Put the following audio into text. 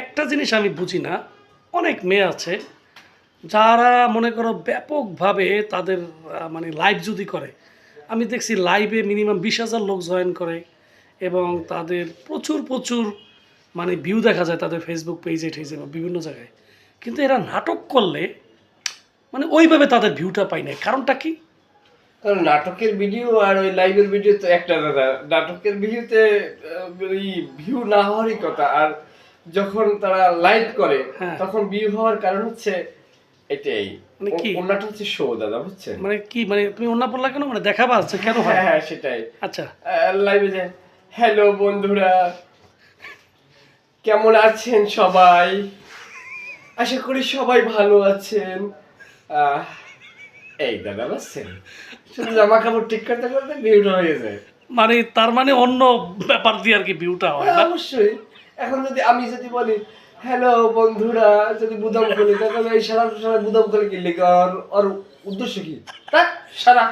একটা জিনিস আমি বুঝি না, অনেক মেয়ে আছে যারা মনে করো ব্যাপকভাবে তাদের মানে লাইভ যদি করে, আমি দেখছি লাইভে মিনিমাম বিশ হাজার লোক জয়েন করে এবং তাদের প্রচুর প্রচুর মানে ভিউ দেখা যায় তাদের ফেসবুক পেজে ঠেজে বা বিভিন্ন জায়গায়। কিন্তু এরা নাটক করলে মানে ওইভাবে তাদের ভিউটা পাই না কারণটা কি? কারণ নাটকের ভিডিও আর ওই লাইভের ভিডিও তো একটা দাদা নাটকের ভিডিওতে ভিউ না হওয়ারই কথা। আর যখন তারা লাইভ করে হ্যাঁ। তখন ভিউ হওয়ার কারণ হচ্ছে এটাই। মানে ওনাটা হচ্ছে শো দাদা বুঝছেন? মানে কি? মানে তুমি কেন? মানে দেখাবা যে কেন হয়? হ্যাঁ সেটাই। আচ্ছা। লাইভে যে হ্যালো বন্ধুরা। কেমন আছেন সবাই? আশা করি সবাই ভালো আছেন। এই দাদা বুঝছেন? শুধু জামা কাপড় ঠিক করতে করতে ভিউটা হয়ে যায়। মানে তার মানে অন্য ব্যাপার দিয়ে আর কি ভিউটা হ্যাঁ, অবশ্যই। এখন যদি আমি যদি বলি হ্যালো বন্ধুরা, যদি বুদাম খুলি তাহলে সারা সারা বুদাম খুলে কি লিখে আর আর উদ্দেশ্য কি? তা, সারা।